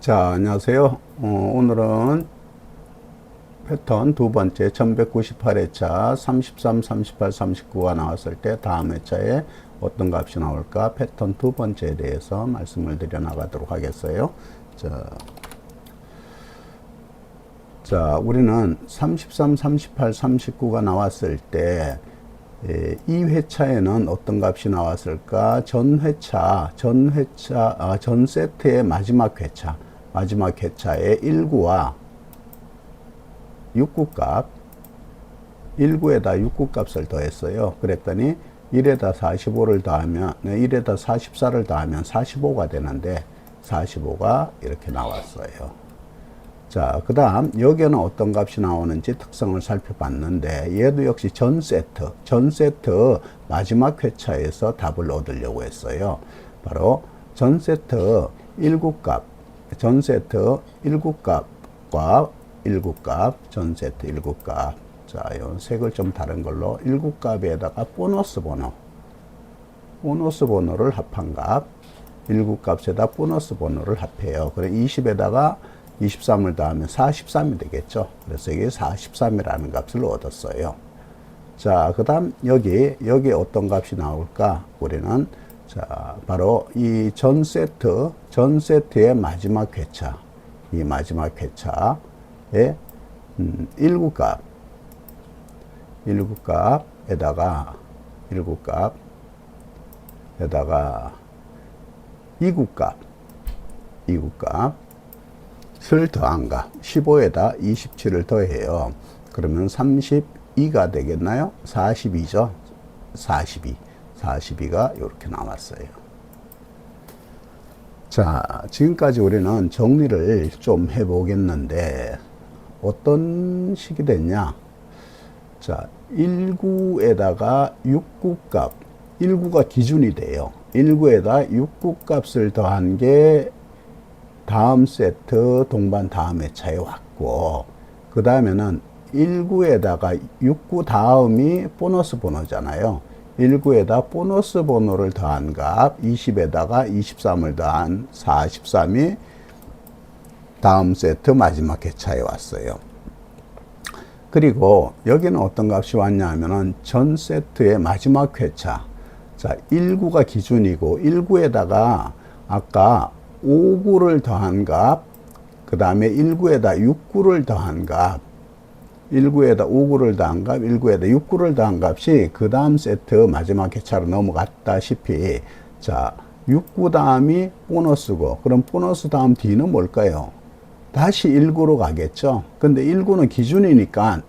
자, 안녕하세요. 어, 오늘은 패턴 두 번째 1198회차 33, 38, 39가 나왔을 때 다음 회차에 어떤 값이 나올까 패턴 두 번째에 대해서 말씀을 드려 나가도록 하겠어요. 자, 자, 우리는 33, 38, 39가 나왔을 때, 에, 이 회차에는 어떤 값이 나왔을까? 전 회차, 전 회차, 아, 전 세트의 마지막 회차, 마지막 회차의 1구와 6구 값, 1구에다 6구 값을 더했어요. 그랬더니 1에다 45를 더하면, 1에다 44를 더하면 45가 되는데, 45가 이렇게 나왔어요. 자, 그 다음, 여기에는 어떤 값이 나오는지 특성을 살펴봤는데, 얘도 역시 전 세트, 전 세트 마지막 회차에서 답을 얻으려고 했어요. 바로 전 세트 1구 값, 전 세트 1구 값과 1구 값, 전 세트 1구 값. 자, 이 색을 좀 다른 걸로 1구 값에다가 보너스 번호, 보너스 번호를 합한 값, 1구 값에다 보너스 번호를 합해요. 그래 20에다가 23을 더하면 43이 되겠죠. 그래서 이게 43이라는 값을 얻었어요. 자, 그 다음 여기, 여기 어떤 값이 나올까? 우리는 자, 바로 이 전 세트, 전 세트의 마지막 회차, 이 마지막 회차의 음, 1구 값, 1구 값에다가 1구 값에다가 2구 값, 2구 값 을 더한 값 15에다 27을 더해요. 그러면 32가 되겠나요? 42죠. 42. 42가 이렇게 나왔어요. 자, 지금까지 우리는 정리를 좀 해보겠는데 어떤 식이 됐냐? 자, 19에다가 6구 값, 19가 기준이 돼요. 19에다 6구 값을 더한 게 다음 세트 동반 다음 회차에 왔고 그 다음에는 19에다가 69 다음이 보너스 번호잖아요. 19에다 보너스 번호를 더한 값 20에다가 23을 더한 43이 다음 세트 마지막 회차에 왔어요. 그리고 여기는 어떤 값이 왔냐 하면은 전 세트의 마지막 회차. 자, 19가 기준이고 19에다가 아까 5구를 더한 값, 그 다음에 1구에다 6구를 더한 값, 1구에다 5구를 더한 값, 1구에다 6구를 더한 값이 그 다음 세트 마지막 회차로 넘어갔다시피, 자, 6구 다음이 보너스고, 그럼 보너스 다음 D는 뭘까요? 다시 1구로 가겠죠? 근데 1구는 기준이니까,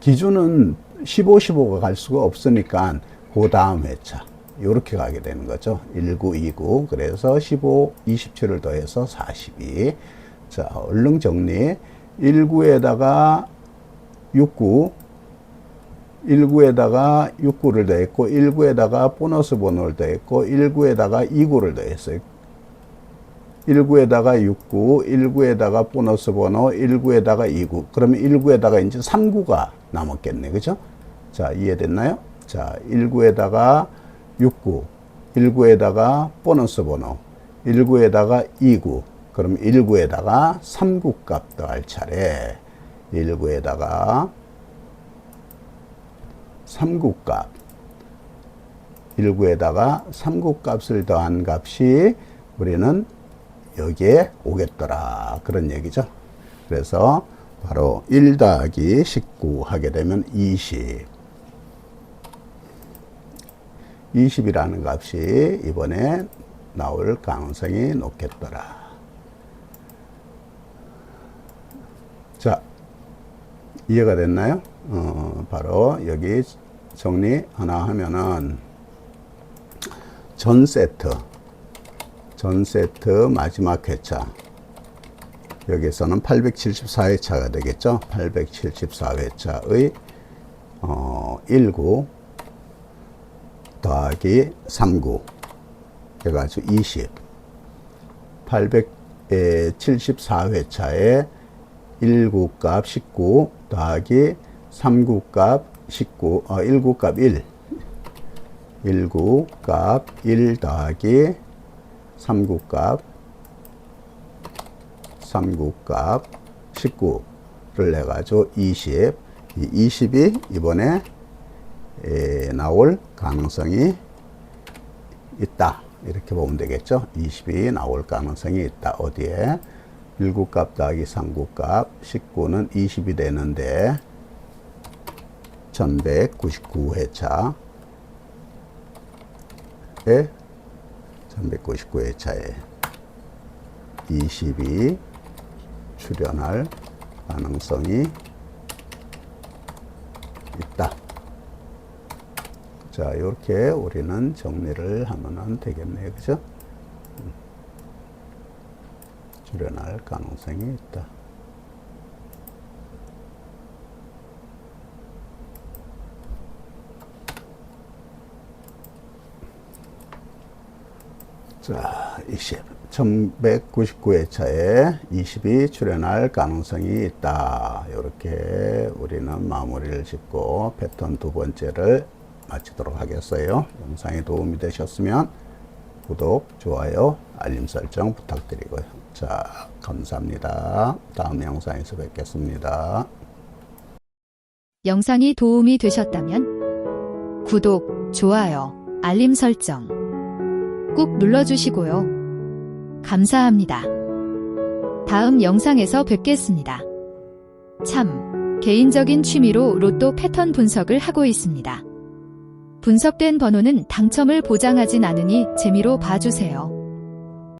기준은 15, 15가 갈 수가 없으니까, 그 다음 회차. 이렇게 가게 되는 거죠. 19, 29. 그래서 15, 27을 더해서 42. 자, 얼른 정리. 19에다가 69, 19에다가 69를 더했고, 19에다가 보너스 번호를 더했고, 19에다가 29를 더했어요. 19에다가 69, 19에다가 보너스 번호, 19에다가 29. 그러면 19에다가 이제 39가 남았겠네. 그죠? 자, 이해됐나요? 자, 19에다가 69, 19에다가 보너스 번호, 19에다가 29, 그럼 19에다가 3구 값 더할 차례, 19에다가 3구 값, 19에다가 3구 값을 더한 값이 우리는 여기에 오겠더라. 그런 얘기죠. 그래서 바로 1 더하기 19 하게 되면 20. 20이라는 값이 이번에 나올 가능성이 높겠더라. 자, 이해가 됐나요? 어, 바로 여기 정리 하나 하면은 전 세트, 전 세트 마지막 회차. 여기서는 874회차가 되겠죠? 874회차의 어, 19 더하기 39 해가지고 20 874회차에 1구값 19 더하기 3구값 19 어, 1구값 1 1구값 1 더하기 3구값 3구값 19를 해가지고 20. 이 20이 이번에 에, 나올 가능성이 있다. 이렇게 보면 되겠죠. 20이 나올 가능성이 있다. 어디에? 1구값 더하기 3구값 19는 20이 되는데 1199회차에 1199회차에 20이 출현할 가능성이 있다. 자, 이렇게 우리는 정리를 하면 되겠네요. 그죠? 음. 출현할 가능성이 있다. 자, 20. 1199회차에 20이 출현할 가능성이 있다. 이렇게 우리는 마무리를 짓고 패턴 두 번째를 마치도록 하겠어요. 영상이 도움이 되셨으면 구독, 좋아요, 알림 설정 부탁드리고요. 자, 감사합니다. 다음 영상에서 뵙겠습니다. 영상이 도움이 되셨다면 구독, 좋아요, 알림 설정 꾹 눌러주시고요. 감사합니다. 다음 영상에서 뵙겠습니다. 참, 개인적인 취미로 로또 패턴 분석을 하고 있습니다. 분석된 번호는 당첨을 보장하진 않으니 재미로 봐주세요.